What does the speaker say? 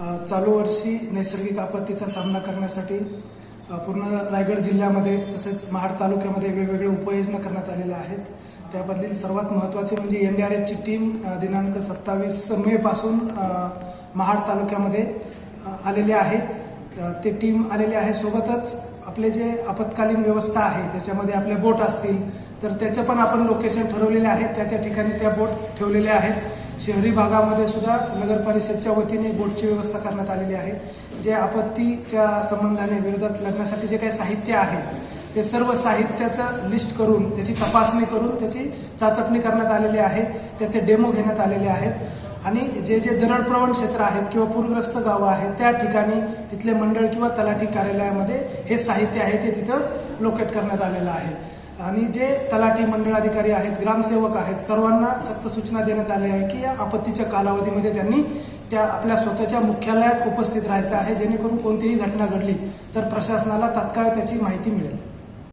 चालू वर्षी नैसर्गिक आपत्तीचा सामना करण्यासाठी पूर्ण रायगड जिल्ह्यामध्ये तसेच महाड तालुक्यामध्ये वेगवेगळे उपाययोजना करण्यात आलेल्या आहेत. त्याबद्दल सर्वात महत्त्वाचे म्हणजे एन डी आर एफची टीम दिनांक सत्तावीस मेपासून महाड तालुक्यामध्ये आलेली आहे. ते टीम आलेली आहे. सोबतच आपले जे आपत्कालीन व्यवस्था आहे त्याच्यामध्ये आपल्या बोट असतील तर त्याचे पण आपण लोकेशन ठरवलेले आहेत. त्या त्या ठिकाणी त्या बोट ठेवलेल्या आहेत. शहरी भागामध्ये सुद्धा नगर परिषदच्या वतीने बोटची व्यवस्था करण्यात आलेली आहे. जे आपत्तीच्या संबंधाने विरोधात लग्नासाठी जे काही साहित्य आहे ते सर्व साहित्याचं लिस्ट करून त्याची तपासणी करून त्याची चाचपणी करण्यात आलेली आहे. त्याचे डेमो घेण्यात आलेले आहेत. आणि जे जे दरडप्रवण क्षेत्र आहेत किंवा पूरग्रस्त गावं आहेत त्या ठिकाणी तिथले मंडळ किंवा तलाठी कार्यालयामध्ये हे साहित्य आहे ते तिथं लोकेट करण्यात आलेलं आहे. आणि जे तलाठी मंडळ अधिकारी आहेत ग्रामसेवक आहेत सर्वांना सक्त सूचना देण्यात आल्या आहे की या आपत्तीच्या कालावधीमध्ये त्यांनी त्या आपल्या स्वतःच्या मुख्यालयात उपस्थित राहायचं आहे जेणेकरून कोणतीही घटना घडली तर प्रशासनाला तात्काळ त्याची माहिती मिळेल.